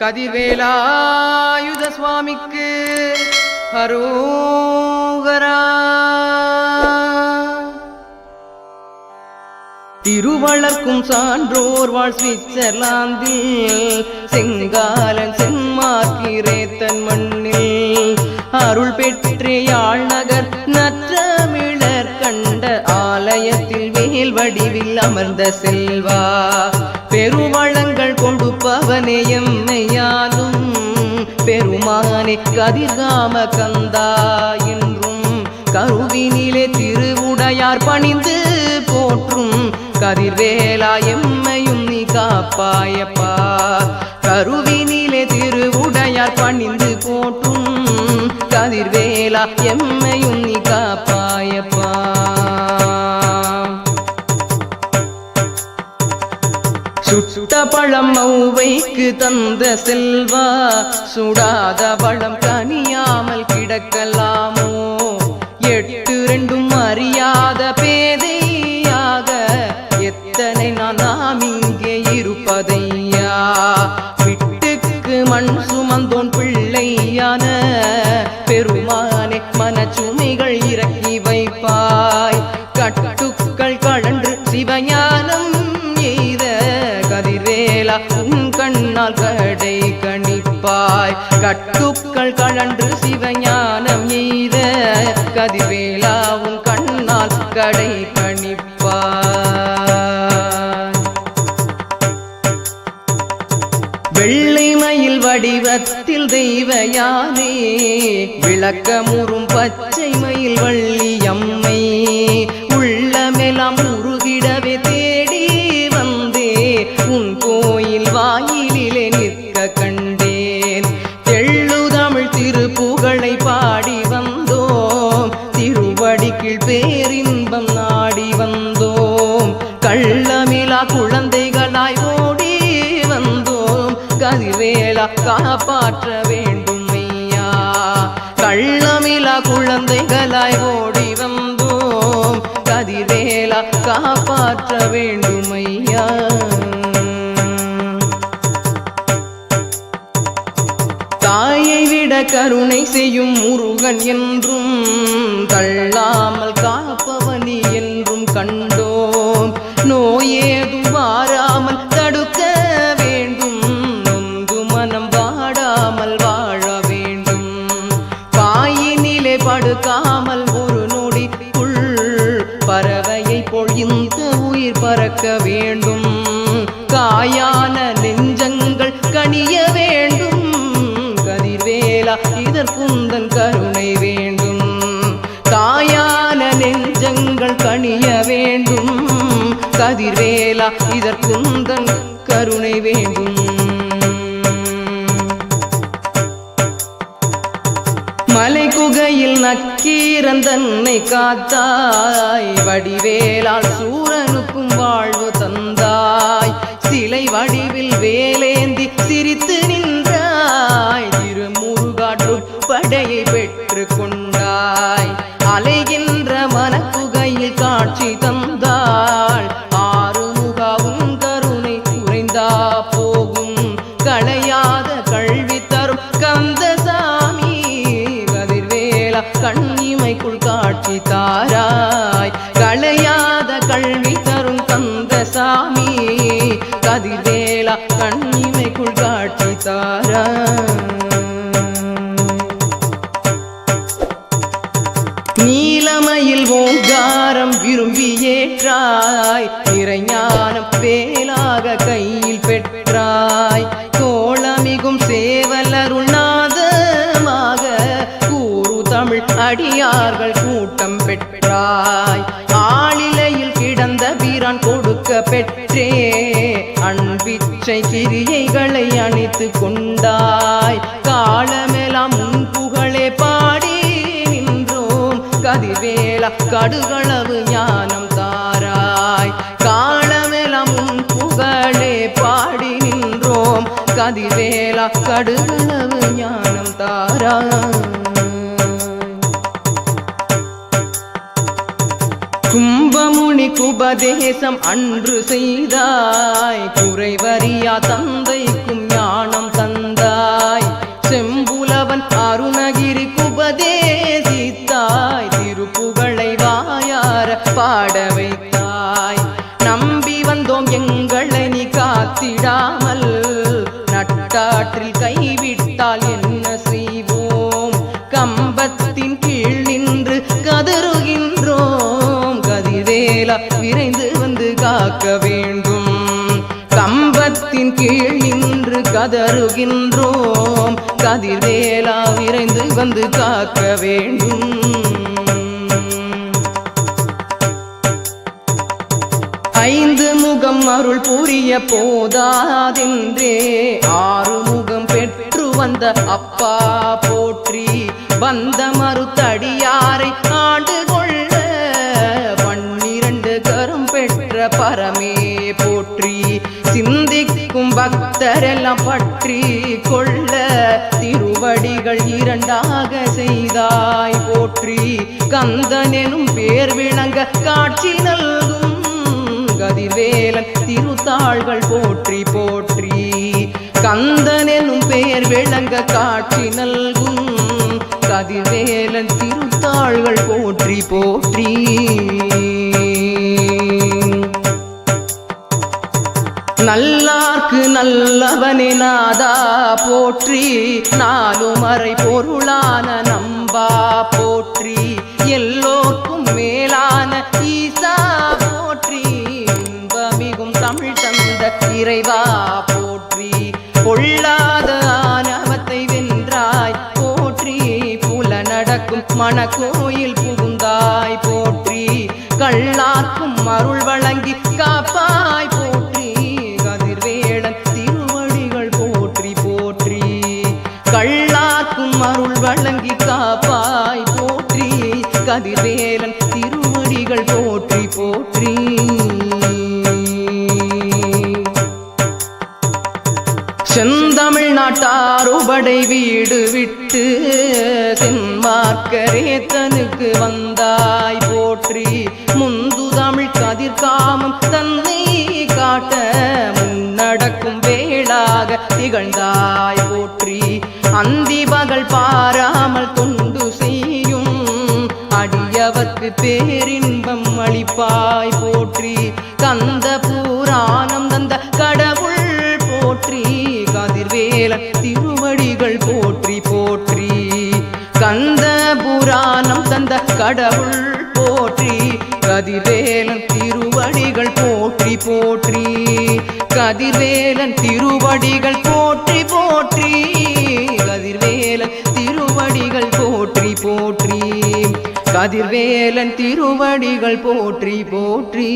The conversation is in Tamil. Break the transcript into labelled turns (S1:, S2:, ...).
S1: கதிவேலாயுத சுவாமிக்கு ஹரோகரா திருவளர்க்கும் சான்றோர் வாழ் சுவிட்சர்லாந்தில் செங்காலன் செம்மாக்கிறே தன் மண்ணில் அருள் பெற்றே யாழ் அமர்ந்த செல்வா பெருவளங்கள் கொடுப்பவனே எம்மையாலும் பெருமானே கதிர்காம கந்தா என்றும். கருவினிலே திருவுடையார் பணிந்து போற்றும். கதிர்வேலா எம்மையும் நீ காப்பாயப்பா. கருவினிலே திருவுடையார் பணிந்து போற்றும். கதிர்வேலா எம்மையும் நீ காப்பா வளம் பழம் மௌவைக்கு தந்த செல்வா. சுடாத வளம் தனியாமல் கிடக்கலாமோ? எட்டு ரெண்டும் அறியாத பேதையாக எத்தனை நான் நாம் இங்கே இருப்பதையா? விட்டுக்கு மண் சுமந்தோன் பிள்ளையான பெருமானே மனச்சுமைகள் இறக்கி வைப்பாய். கட்டு கட்டுக்கள் கழன்று சிவஞானம் எய்த கதிவேலாவும் கண்ணால் கடை பணிப்பார் வெள்ளை மயில் வடிவத்தில் தெய்வ யானே விளக்கமுறும் பச்சை மயில் வள்ளி அம்மை. உள்ளமெல்லாம் உருகிடவே தேடி வந்தே உன் கோயில் வாயில் திருவடிக்குள் பேரின்பம் நாடி வந்தோம். கள்ளமிலா குழந்தைகளாய் ஓடி வந்தோம். கதிர்வேலா காப்பாற்ற வேண்டும் ஐயா கள்ளமிலா குழந்தைகளாய் ஓடி வந்தோம். கதிர்வேலா காப்பாற்ற வேண்டும் ஐயா தாயை விட கருணை செய்யும் முருகன் என்றும் தள்ளாம பறவையை இந்த உயிர் பறக்க வேண்டும். காயான நெஞ்சங்கள் கனிய வேண்டும். கதிர்வேலா இதற்குந்தன் கருணை வேண்டும். காயான நெஞ்சங்கள் கனிய வேண்டும். கதிர்வேலா இதற்குந்தன் கருணை வேண்டும். மலை குகையில் நக்கீரன் தன்னை காத்தாய் வடிவேலால் சூரனுக்கும் வாழ்வு தந்தாய். சிலை வடிவில் வேலேந்தி சிரித்து நின்றாய் திருமுருகாற்று படையை பெற்று கொண்டாய். வேலாக கையில் பெற்றாய். கோளமிகும் சேவலருணாதமாக கூறு தமிழ் அடியார்கள் கூட்டம் பெற்றாய். ஆளிலையில் கிடந்த வீரான் கொடுக்க பெற்றே. அன்பிச்சை கிரியைகளை அணித்து கொண்டாய். காலமெல்லாம் உன் புகழே பாடி நின்றோம். கதிவேலா கடுகளவு ஞான பாடி நின்றோம் கதிவேலா கடுகளவு ஞானம் தாரா. கும்பமுனி குபதேசம் அன்று செய்தாய். குறைவறியா தந்தை காற்றில் கைவிட்டால் என்ன செய்வோம்? கம்பத்தின் கீழ் நின்று கதறுகின்றோம். கதிர்வேலா விரைந்து வந்து காக்க வேண்டும். கம்பத்தின் கீழ் நின்று கதறுகின்றோம். கதிர்வேலா விரைந்து வந்து காக்க வேண்டும். ஐந்து அருள் புரிய போதாதென்றே. ஆறுமுகம் பெற்று வந்த அப்பா போற்றி வந்த மறுத்தடியாரை ஆண்டு கொள்ள பன்னிரண்டு கரம் பெற்ற பரமே போற்றி சிந்திக்கும் பக்தரெல்லாம் பற்றி கொள்ள. திருவடிகள் இரண்டாக செய்தாய் போற்றி கந்தன் எனும் பேர் விளங்க காட்சி நல்கும் கதிர்வேலன் திருத்தாள்கள் போற்றி போற்றி கந்தன் கந்தனெனும் பெயர் விளங்க காட்சி நல்கும். கதிர்வேலன் திருத்தாள்கள் போற்றி போற்றி. நல்லார்க்கு நல்லவனே நாதா போற்றி. நாலும் அறை பொருளான நம்பா போற்றி. எல்லோர்க்கும் மேலான ஈசா இறைவா போற்றி. கொள்ளாத ஆணவத்தை வென்றாய். போற்றி. புல நடக்கும் மணக்கோயில் புகுந்தாய். போற்றி. கள்ளார்க்கும் அருள் வழங்கி காப்பாய். போற்றி. கதிர்வேடன் திருவடிகள் போற்றி போற்றி. கள்ளார்க்கும் அருள் வழங்கி காப்பாய். போற்றி. கதிர்வேலன் திருவடிகள் போற்றி போற்றி. செந்தமிழ் வீடு விட்டு சென்மார்க்கரேத்தனுக்கு வந்தாய் போற்றி. முந்து தமிழ் கதிர்காமம் தன்னை காட்ட முன்னடக்கும் வேளாக திகழ்ந்தாய் போற்றி. அந்தி பகல் பாராமல் தொண்டு செய்யும் அடியவர்க்கு பேரின்பம் அளிப்பாய் போற்றி. கந்த புராணம் கதிர்வேலன் திருவடிகள் போற்றி போற்றி. கந்த புராணம் தந்த கடவுள் போற்றி. கதிர்வேலன் திருவடிகள் போற்றி போற்றி. கதிர்வேலன் திருவடிகள் போற்றி போற்றி. கதிர்வேலன் திருவடிகள் போற்றி போற்றி. கதிர்வேலன் திருவடிகள் போற்றி போற்றி.